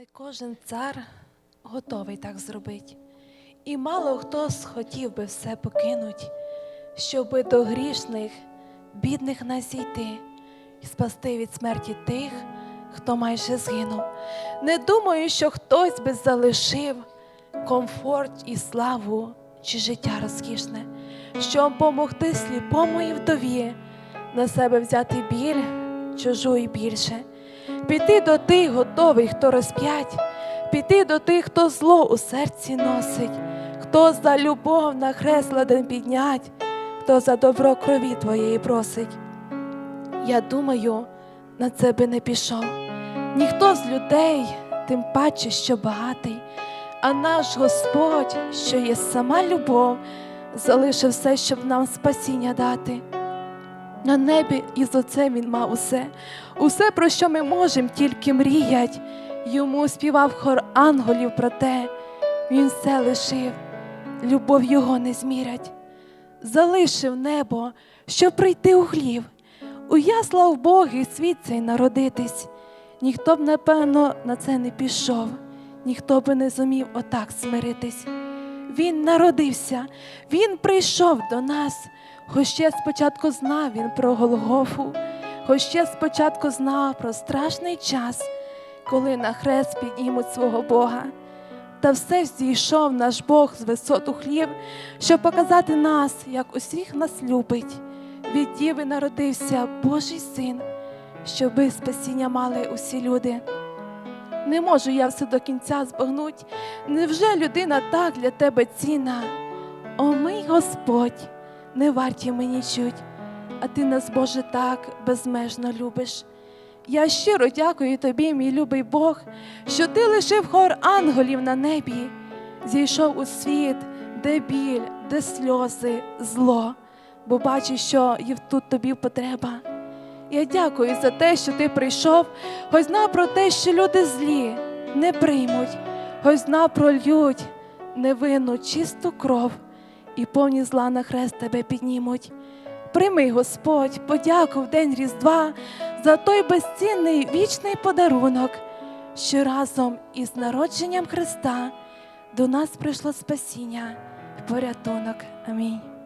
Не кожен цар готовий так зробить, і мало хто схотів би все покинуть, щоби до грішних, бідних нас зійти і спасти від смерті тих, хто майже згинув. Не думаю, що хтось би залишив комфорт і славу чи життя розкішне, щоб помогти сліпому і вдові, на себе взяти біль чужу і більше. Піти до тих готових, хто розп'ять, піти до тих, хто зло у серці носить, хто за любов на хрест ладен піднять, хто за добро крові твоєї просить. Я думаю, на це би не пішов. Ніхто з людей, тим паче, що багатий, а наш Господь, що є сама любов, залишив все, щоб нам спасіння дати. На небі із оцем він мав усе, усе, про що ми можемо тільки мріять. Йому співав хор ангелів про те, він все лишив, любов його не змірять. Залишив небо, щоб прийти у хлів, у ясла в Боги світ цей народитись. Ніхто б, напевно, на це не пішов, ніхто би не зумів отак смиритись. Він народився, він прийшов до нас, хоч ще спочатку знав він про Голгофу, хоч ще спочатку знав про страшний час, коли на хрест піднімуть свого Бога. Та все зійшов наш Бог з висоту хлів, щоб показати нас, як усіх нас любить. Від діви народився Божий син, щоби спасіння мали усі люди. Не можу я все до кінця збагнуть. Невже людина так для тебе цінна? О мій Господь, не варті мені чуть, а ти нас, Боже, так безмежно любиш. Я щиро дякую тобі, мій любий Бог, що ти лишив хор ангелів на небі, зійшов у світ, де біль, де сльози, зло, бо бачу, що є тут тобі потреба. Я дякую за те, що ти прийшов, хоч знав про те, що люди злі не приймуть, хоч знав прольють невинну чисту кров і повні зла на хрест тебе піднімуть. Прийми, Господь, подяку в день Різдва за той безцінний вічний подарунок, що разом із народженням Христа до нас прийшло спасіння і порятунок. Амінь.